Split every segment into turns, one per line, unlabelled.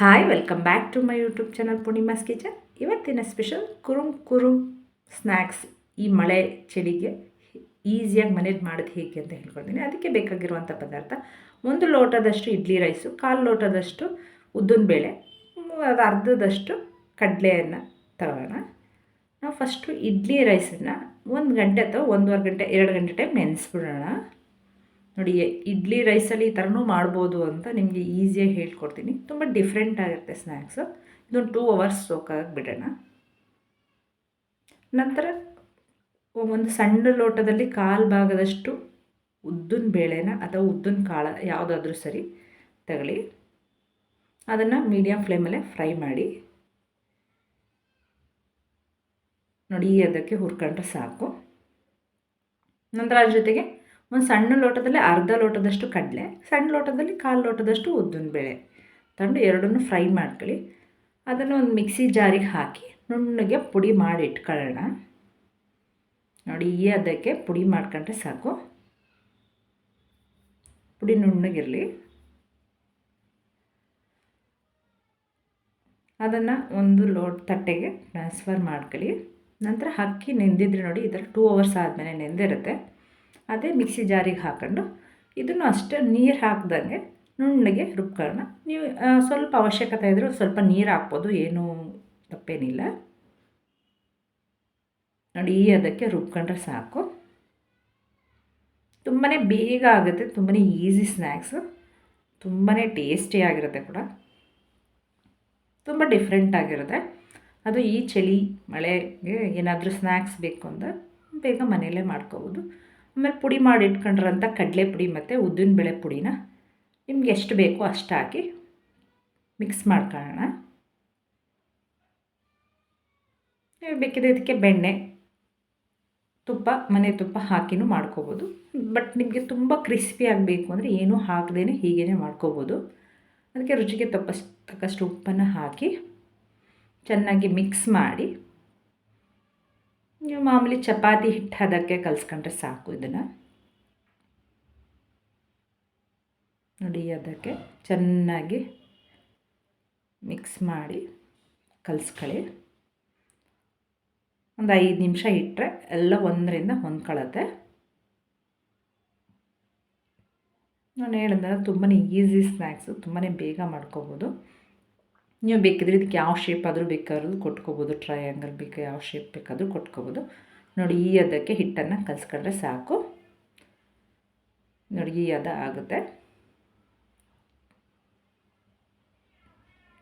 Hi welcome back to my YouTube channel Poornima's kitchen ಇವತ್ತಿನ special ಕುರುಮ್ ಕುರುಮ್ snacks ಈ ಮಳೆ ಚಳಿಗೆ ಈಸಿಯಾಗಿ ಮನೇಲಿ ಮಾಡೋದು ಹೇಗೆ ಅಂತ ಹೇಳ್ಕೊಳ್ತೀನಿ. ಅದಕ್ಕೆ ಬೇಕಾಗಿರುವಂಥ ಪದಾರ್ಥ, ಒಂದು ಲೋಟದಷ್ಟು ಇಡ್ಲಿ ರೈಸು ಕಾಲು ಲೋಟದಷ್ಟು ಉದ್ದಿನ ಬೇಳೆ, ಅದು ಅರ್ಧದಷ್ಟು ಕಡಲೆಯನ್ನು ತಗೋಣ ನಾವು ಫಸ್ಟು ಇಡ್ಲಿ ರೈಸನ್ನು ಒಂದು ಗಂಟೆ ಅಥವಾ ಒಂದೂವರೆ ಗಂಟೆ, ಎರಡು ಗಂಟೆ ಟೈಮ್ ನೆನೆಸ್ಬಿಡೋಣ. ನೋಡಿ ಇಡ್ಲಿ ರೈಸಲ್ಲಿ ಈ ಥರನೂ ಮಾಡ್ಬೋದು ಅಂತ ನಿಮಗೆ ಈಸಿಯಾಗಿ ಹೇಳ್ಕೊಡ್ತೀನಿ. ತುಂಬ ಡಿಫ್ರೆಂಟ್ ಆಗುತ್ತೆ ಸ್ನ್ಯಾಕ್ಸು ಇದೊಂದು ಟೂ ಅವರ್ಸ್ ಸೋಕಾಗಿ ಬಿಡೋಣ. ನಂತರ ಒಂದು ಸಣ್ಣ ಲೋಟದಲ್ಲಿ ಕಾಲು ಭಾಗದಷ್ಟು ಉದ್ದಿನ ಬೇಳೆನ ಅಥವಾ ಉದ್ದಿನ ಕಾಳು ಯಾವುದಾದ್ರೂ ಸರಿ ತಗೊಳ್ಳಿ ಅದನ್ನು ಮೀಡಿಯಮ್ ಫ್ಲೇಮಲ್ಲೇ ಫ್ರೈ ಮಾಡಿ. ನೋಡಿ ಅದಕ್ಕೆ ಹುರ್ಕೊಂಡ್ರೆ ಸಾಕು. ನಂತರ ಅದ್ರ ಜೊತೆಗೆ ಒಂದು ಸಣ್ಣ ಲೋಟದಲ್ಲಿ ಅರ್ಧ ಲೋಟದಷ್ಟು ಕಡಲೆ, ಸಣ್ಣ ಲೋಟದಲ್ಲಿ ಕಾಲು ಲೋಟದಷ್ಟು ಉದ್ದಿನ ಬೇಳೆ ತಂದು ಎರಡನ್ನೂ ಫ್ರೈ ಮಾಡ್ಕೊಳ್ಳಿ. ಅದನ್ನು ಒಂದು ಮಿಕ್ಸಿ ಜಾರಿಗೆ ಹಾಕಿ ನುಣ್ಣಗೆ ಪುಡಿ ಮಾಡಿ ಇಟ್ಕೊಳ್ಳೋಣ ನೋಡಿ, ಈ ಅದಕ್ಕೆ ಪುಡಿ ಮಾಡ್ಕೊಂಡ್ರೆ ಸಾಕು. ಪುಡಿ ನುಣ್ಣಗಿರಲಿ. ಅದನ್ನು ಒಂದು ಲೋಟ್ ತಟ್ಟೆಗೆ ಟ್ರಾನ್ಸ್ಫರ್ ಮಾಡ್ಕೊಳ್ಳಿ. ನಂತರ ಅಕ್ಕಿ ನೆಂದಿದ್ರೆ ನೋಡಿ ಈ ಥರ ಟೂ ಅವರ್ಸ್ ಆದಮೇಲೆ ನೆಂದಿರುತ್ತೆ. ಅದೇ ಮಿಕ್ಸಿ ಜಾರಿಗೆ ಹಾಕ್ಕೊಂಡು ಇದನ್ನು ಅಷ್ಟೇ ನೀರು ಹಾಕ್ದಂಗೆ ನುಣ್ಣಗೆ ರುಬ್ಕೊಳ್ಳೋಣ. ನೀವು ಸ್ವಲ್ಪ ಅವಶ್ಯಕತೆ ಇದ್ದರೂ ಸ್ವಲ್ಪ ನೀರು ಹಾಕ್ಬೋದು, ಏನೂ ತಪ್ಪೇನಿಲ್ಲ. ನೋಡಿ, ಈ ಅದಕ್ಕೆ ರುಬ್ಕೊಂಡ್ರೆ ಸಾಕು. ತುಂಬಾ ಬೇಗ ಆಗುತ್ತೆ ತುಂಬಾ ಈಸಿ ಸ್ನ್ಯಾಕ್ಸು. ತುಂಬಾ ಟೇಸ್ಟಿಯಾಗಿರುತ್ತೆ ಕೂಡ. ತುಂಬ ಡಿಫ್ರೆಂಟ್ ಆಗಿರುತ್ತೆ. ಅದು ಈ ಚಳಿ ಮಳೆಗೆ ಏನಾದರೂ ಸ್ನ್ಯಾಕ್ಸ್ ಬೇಕು ಅಂದರೆ ಬೇಗ ಮನೆಯಲ್ಲೇ ಮಾಡ್ಕೋಬೋದು. ಆಮೇಲೆ ಪುಡಿ ಮಾಡಿ ಇಟ್ಕೊಂಡಿರೋಂಥ ಕಡಲೆ ಪುಡಿ ಮತ್ತು ಉದ್ದಿನ ಬೇಳೆ ಪುಡಿನ ನಿಮ್ಗೆ ಎಷ್ಟು ಬೇಕೋ ಅಷ್ಟು ಹಾಕಿ ಮಿಕ್ಸ್ ಮಾಡ್ಕೊಳ್ಳೋಣ. ನೀವು ಬೇಕಿದ್ರೆ ಇದಕ್ಕೆ ಬೆಣ್ಣೆ, ತುಪ್ಪ, ಮನೆ ತುಪ್ಪ ಹಾಕಿನೂ ಮಾಡ್ಕೋಬೋದು. ಬಟ್ ನಿಮಗೆ ತುಂಬ ಕ್ರಿಸ್ಪಿ ಆಗಬೇಕು ಅಂದರೆ ಏನೂ ಹಾಕದೇ ಹೀಗೇ ಮಾಡ್ಕೋಬೋದು. ಅದಕ್ಕೆ ರುಚಿಗೆ ತಪ್ಪ ತಕ್ಕಷ್ಟು ಉಪ್ಪನ್ನು ಹಾಕಿ ಚೆನ್ನಾಗಿ ಮಿಕ್ಸ್ ಮಾಡಿ ನೀವು ಮಾಮೂಲಿ ಚಪಾತಿ ಹಿಟ್ಟು ಅದಕ್ಕೆ ಕಲಿಸ್ಕೊಂಡ್ರೆ ಸಾಕು ಇದನ್ನು. ನೋಡಿ ಅದಕ್ಕೆ ಚೆನ್ನಾಗಿ ಮಿಕ್ಸ್ ಮಾಡಿ ಕಲಿಸ್ಕೊಳ್ಳಿ. ಒಂದು ಐದು ನಿಮಿಷ ಇಟ್ಟರೆ ಎಲ್ಲ ಒಂದರಿಂದ ಹೊಂದ್ಕೊಳ್ಳುತ್ತೆ ನಾನು ಹೇಳಿದ್ರೆ ತುಂಬಾ ಈಸಿ ಸ್ನ್ಯಾಕ್ಸು ತುಂಬಾ ಬೇಗ ಮಾಡ್ಕೋಬೋದು. ನೀವು ಬೇಕಿದ್ರೆ ಇದಕ್ಕೆ ಯಾವ ಶೇಪ್ ಆದರೂ ಬೇಕಾದ್ರೂ ಕೊಟ್ಕೋಬೋದು ಟ್ರಯಾಂಗಲ್ ಬೇಕು, ಯಾವ ಶೇಪ್ ಬೇಕಾದರೂ ಕೊಟ್ಕೋಬೋದು. ನೋಡಿ, ಈ ಅದಕ್ಕೆ ಹಿಟ್ಟನ್ನು ಕಲಿಸ್ಕೊಂಡ್ರೆ ಸಾಕು. ನೋಡಿ, ಈ ಅದ ಆಗುತ್ತೆ.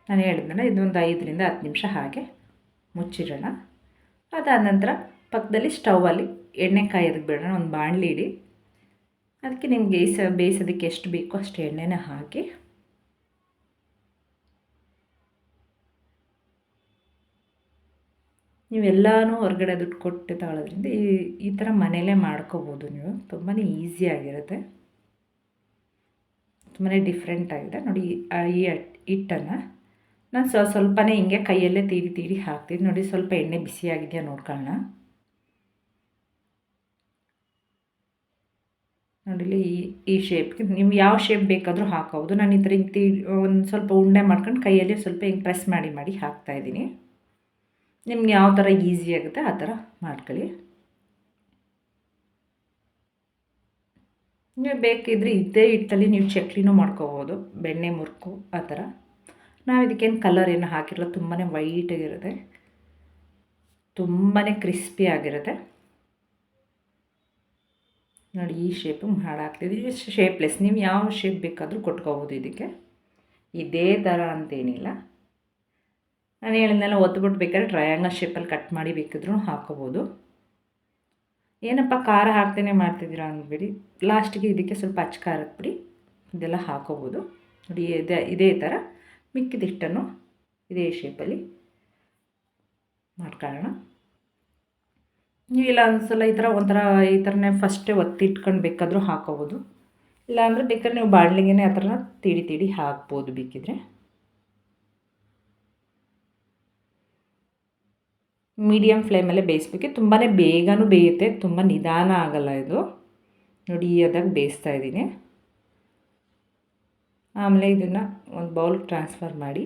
ನಾನು ಹೇಳಿದ್ನಲ್ಲ, ಇದೊಂದು ಐದರಿಂದ ಹತ್ತು ನಿಮಿಷ ಹಾಗೆ ಮುಚ್ಚಿರೋಣ ಅದಾದ ನಂತರ ಪಕ್ಕದಲ್ಲಿ ಸ್ಟವಲ್ಲಿ ಎಣ್ಣೆ ಕಾಯೋದಕ್ಕೆ ಬಿಡೋಣ, ಒಂದು ಬಾಣಲಿ ಇಡಿ. ಅದಕ್ಕೆ ನಿಮ್ಗೆ ಬೇಯಿಸ, ಬೇಯಿಸೋದಕ್ಕೆ ಎಷ್ಟು ಬೇಕೋ ಅಷ್ಟು ಎಣ್ಣೆನ ಹಾಕಿ. ನೀವೆಲ್ಲನೂ ಹೊರಗಡೆ ದುಡ್ಡು ಕೊಟ್ಟು ತಗೊಳ್ಳೋದ್ರಿಂದ ಈ ಈ ಥರ ಮನೆಯಲ್ಲೇ ಮಾಡ್ಕೋಬೋದು ನೀವು. ತುಂಬಾ ಈಸಿಯಾಗಿರುತ್ತೆ ತುಂಬಾ ಡಿಫ್ರೆಂಟ್ ಆಗಿದೆ. ನೋಡಿ ಈ ಹಿಟ್ಟನ್ನು ನಾನು ಸ್ವ ಸ್ವಲ್ಪನೇ ಹಿಂಗೆ ಕೈಯಲ್ಲೇ ತೀಡಿ ತೀಡಿ ಹಾಕ್ತೀನಿ ನೋಡಿ, ಸ್ವಲ್ಪ ಎಣ್ಣೆ ಬಿಸಿಯಾಗಿದೆಯಾ ನೋಡ್ಕೊಳ್ಳೋಣ ನೋಡಿಲಿ ಈ ಈ ಶೇಪ್ಗೆ ನಿಮ್ಗೆ ಯಾವ ಶೇಪ್ ಬೇಕಾದರೂ ಹಾಕೋಬೋದು ನಾನು ಈ ಥರ ಹಿಂಗೆ ತೀ ಒಂದು ಸ್ವಲ್ಪ ಉಂಡೆ ಮಾಡ್ಕೊಂಡು ಕೈಯಲ್ಲಿ ಸ್ವಲ್ಪ ಹಿಂಗೆ ಪ್ರೆಸ್ ಮಾಡಿ ಮಾಡಿ ಹಾಕ್ತಾಯಿದ್ದೀನಿ ನಿಮ್ಗೆ ಯಾವ ಥರ ಈಸಿ ಆಗುತ್ತೆ ಆ ಥರ ಮಾಡ್ಕೊಳ್ಳಿ. ನೀವು ಬೇಕಿದ್ರೆ ಇದ್ದೇ ಹಿಟ್ಟಲ್ಲಿ ನೀವು ಚಕ್ಲಿನೂ ಮಾಡ್ಕೋಬೋದು, ಬೆಣ್ಣೆ ಮುರ್ಕು ಆ ಥರ ನಾವು ಇದಕ್ಕೇನು ಕಲರ್ ಏನು ಹಾಕಿರಲ್ಲ ತುಂಬಾ ವೈಟಾಗಿರುತ್ತೆ ತುಂಬಾ ಕ್ರಿಸ್ಪಿ ಆಗಿರುತ್ತೆ. ನೋಡಿ, ಈ ಶೇಪು ಮಾಡಾಕ್ತಿದ್ದೀವಿ ಶೇಪ್ಲೆಸ್ ನೀವು ಯಾವ ಶೇಪ್ ಬೇಕಾದರೂ ಕೊಟ್ಕೋಬೋದು ಇದಕ್ಕೆ. ಇದೇ ಥರ ಅಂತೇನಿಲ್ಲ. ನಾನು ಹೇಳಿದ್ನೆಲ್ಲ, ಒತ್ಬಿಟ್ಟು ಬೇಕಾದ್ರೆ ಟ್ರಯಾಂಗಲ್ ಶೇಪಲ್ಲಿ ಕಟ್ ಮಾಡಿ ಬೇಕಿದ್ರೂ ಹಾಕೋಬೋದು. ಏನಪ್ಪ, ಖಾರ ಹಾಕ್ತೇನೆ ಮಾಡ್ತಿದ್ದೀರಾ ಅಂದ್ಬಿಡಿ. ಲಾಸ್ಟಿಗೆ ಇದಕ್ಕೆ ಸ್ವಲ್ಪ ಅಚ್ಚ ಖಾರ ಪುಡಿ, ಇದೆಲ್ಲ ಹಾಕೋಬೋದು. ನೋಡಿ, ಇದೇ ಇದೇ ಥರ ಮಿಕ್ಕಿದಿಷ್ಟನ್ನು ಇದೇ ಶೇಪಲ್ಲಿ ಮಾಡ್ಕೊಳ್ಳೋಣ. ಇಲ್ಲ ಒಂದ್ಸಲ ಈ ಥರ, ಒಂಥರ ಈ ಥರನೇ ಫಸ್ಟೇ ಒತ್ತಿಟ್ಕೊಂಡು ಬೇಕಾದರೂ ಹಾಕೋಬೋದು. ಇಲ್ಲಾಂದರೆ ಬೇಕಾದ್ರೆ ನೀವು ಬಾಣಲಿಗೆನೇ ಆ ಥರ ತೀಡಿ ತೀಡಿ ಹಾಕ್ಬೋದು ಬೇಕಿದ್ರೆ. ಮೀಡಿಯಮ್ ಫ್ಲೇಮಲ್ಲೇ ಬೇಯಿಸ್ಬೇಕು. ತುಂಬಾ ಬೇಗನೂ ಬೇಯುತ್ತೆ, ತುಂಬ ನಿಧಾನ ಆಗಲ್ಲ ಇದು. ನೋಡಿ ಅದಾಗ ಬೇಯಿಸ್ತಾ ಇದ್ದೀನಿ. ಆಮೇಲೆ ಇದನ್ನು ಒಂದು ಬೌಲ್ ಟ್ರಾನ್ಸ್ಫರ್ ಮಾಡಿ.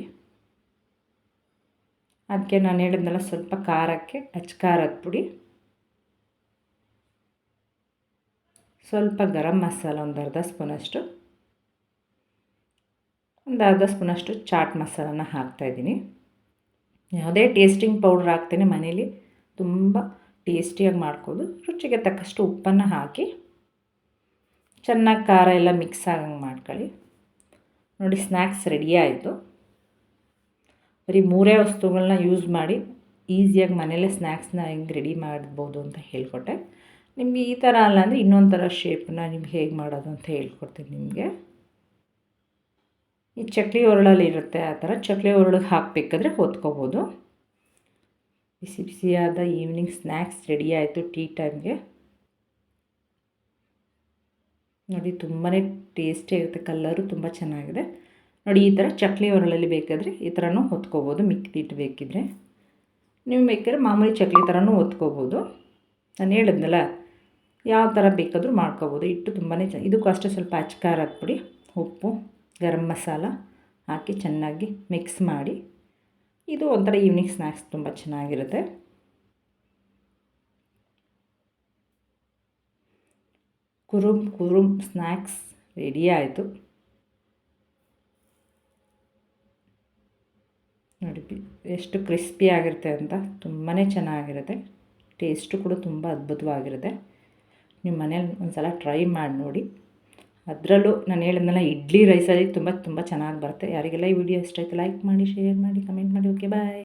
ಅದಕ್ಕೆ ನಾನು ಹೇಳಿದ್ನಲ್ಲ, ಸ್ವಲ್ಪ ಖಾರಕ್ಕೆ ಅಚ್ಚ ಖಾರದ ಪುಡಿ. ಸ್ವಲ್ಪ ಗರಂ ಮಸಾಲ ಒಂದು ಅರ್ಧ ಸ್ಪೂನಷ್ಟು. ಒಂದು ಅರ್ಧ ಸ್ಪೂನಷ್ಟು ಚಾಟ್ ಮಸಾಲನ ಹಾಕ್ತಾಯಿದ್ದೀನಿ ಯಾವುದೇ ಟೇಸ್ಟಿಂಗ್ ಪೌಡ್ರ್ ಹಾಕ್ತೇನೆ ಮನೇಲಿ, ತುಂಬ ಟೇಸ್ಟಿಯಾಗಿ ಮಾಡ್ಕೋದು ರುಚಿಗೆ ತಕ್ಕಷ್ಟು ಉಪ್ಪನ್ನು ಹಾಕಿ, ಚೆನ್ನಾಗಿ ಖಾರ ಎಲ್ಲ ಮಿಕ್ಸ್ ಆಗಂಗೆ ಮಾಡ್ಕೊಳ್ಳಿ. ನೋಡಿ ಸ್ನ್ಯಾಕ್ಸ್ ರೆಡಿ ಆಯಿತು. ಬರೀ ಮೂರೇ ವಸ್ತುಗಳನ್ನ ಯೂಸ್ ಮಾಡಿ ಈಸಿಯಾಗಿ ಮನೇಲೇ ಸ್ನ್ಯಾಕ್ಸ್ನ ಹೆಂಗೆ ರೆಡಿ ಮಾಡ್ಬೋದು ಅಂತ ಹೇಳ್ಕೊಟ್ಟೆ. ನಿಮಗೆ ಈ ಥರ ಅಲ್ಲ ಅಂದರೆ ಇನ್ನೊಂದು ಥರ ಶೇಪನ್ನ ನಿಮ್ಗೆ ಹೇಗೆ ಮಾಡೋದು ಅಂತ ಹೇಳ್ಕೊಡ್ತೀನಿ ನಿಮಗೆ. ಈ ಚಕ್ಲಿ ಒರಳಲ್ಲಿ ಇರುತ್ತೆ ಆ ಥರ ಚಕ್ಲಿ ಒರಳಿಗೆ ಹಾಕಬೇಕಾದ್ರೆ ಹೊತ್ಕೋಬೋದು. ಬಿಸಿ ಬಿಸಿಯಾದ ಈವ್ನಿಂಗ್ ಸ್ನ್ಯಾಕ್ಸ್ ರೆಡಿ ಆಯಿತು ಟೀ ಟೈಮ್ಗೆ ನೋಡಿ ತುಂಬಾ ಟೇಸ್ಟಿ ಇರುತ್ತೆ ಕಲ್ಲರು ತುಂಬ ಚೆನ್ನಾಗಿದೆ. ನೋಡಿ, ಈ ಥರ ಚಕ್ಲಿ ಒರಳಲ್ಲಿ ಬೇಕಾದರೆ ಈ ಥರನೂ ಹೊತ್ಕೋಬೋದು ಮಿಕ್ಕಿದಿಟ್ಟು ಬೇಕಿದ್ರೆ ನೀವು ಬೇಕಾದ್ರೆ ಮಾಮೂಲಿ ಚಕ್ಲಿ ಥರನೂ ಹೊತ್ಕೋಬೋದು. ನಾನು ಹೇಳಿದ್ನಲ್ಲ, ಯಾವ ಥರ ಬೇಕಾದರೂ ಮಾಡ್ಕೋಬೋದು. ಇಟ್ಟು ತುಂಬಾ ಚೆನ್ನ ಇದಕ್ಕೂ ಅಷ್ಟೇ ಸ್ವಲ್ಪ ಅಚ್ಕಾರ ಹಾಕ್ಬಿಡಿ, ಉಪ್ಪು. ಗರಂ ಮಸಾಲ ಹಾಕಿ ಚೆನ್ನಾಗಿ ಮಿಕ್ಸ್ ಮಾಡಿ. ಇದು ಒಂಥರ ಈವ್ನಿಂಗ್ ಸ್ನ್ಯಾಕ್ಸ್ ತುಂಬ ಚೆನ್ನಾಗಿರುತ್ತೆ. ಕುರುಮ್ ಕುರುಮ್ ಸ್ನ್ಯಾಕ್ಸ್ ರೆಡಿ ಆಯಿತು. ನೋಡಿ ಎಷ್ಟು ಕ್ರಿಸ್ಪಿ ಆಗಿರುತ್ತೆ ಅಂತ ತುಂಬಾ ಚೆನ್ನಾಗಿರುತ್ತೆ. ಟೇಸ್ಟು ಕೂಡ ತುಂಬ ಅದ್ಭುತವಾಗಿರುತ್ತೆ. ನಿಮ್ಮ ಮನೇಲಿ ಒಂದು ಸಲ ಟ್ರೈ ಮಾಡಿ ನೋಡಿ. ಅದರಲ್ಲೂ ನಾನು ಹೇಳಿದ್ನಲ್ಲ, ಇಡ್ಲಿ ರೈಸಲ್ಲಿ ತುಂಬ ತುಂಬ ಚೆನ್ನಾಗಿ ಬರುತ್ತೆ. ಯಾರಿಗೆಲ್ಲ ಈ ವಿಡಿಯೋ ಇಷ್ಟ ಆಯಿತು ಲೈಕ್ ಮಾಡಿ ಶೇರ್ ಮಾಡಿ ಕಮೆಂಟ್ ಮಾಡಿ ಓಕೆ ಬಾಯ್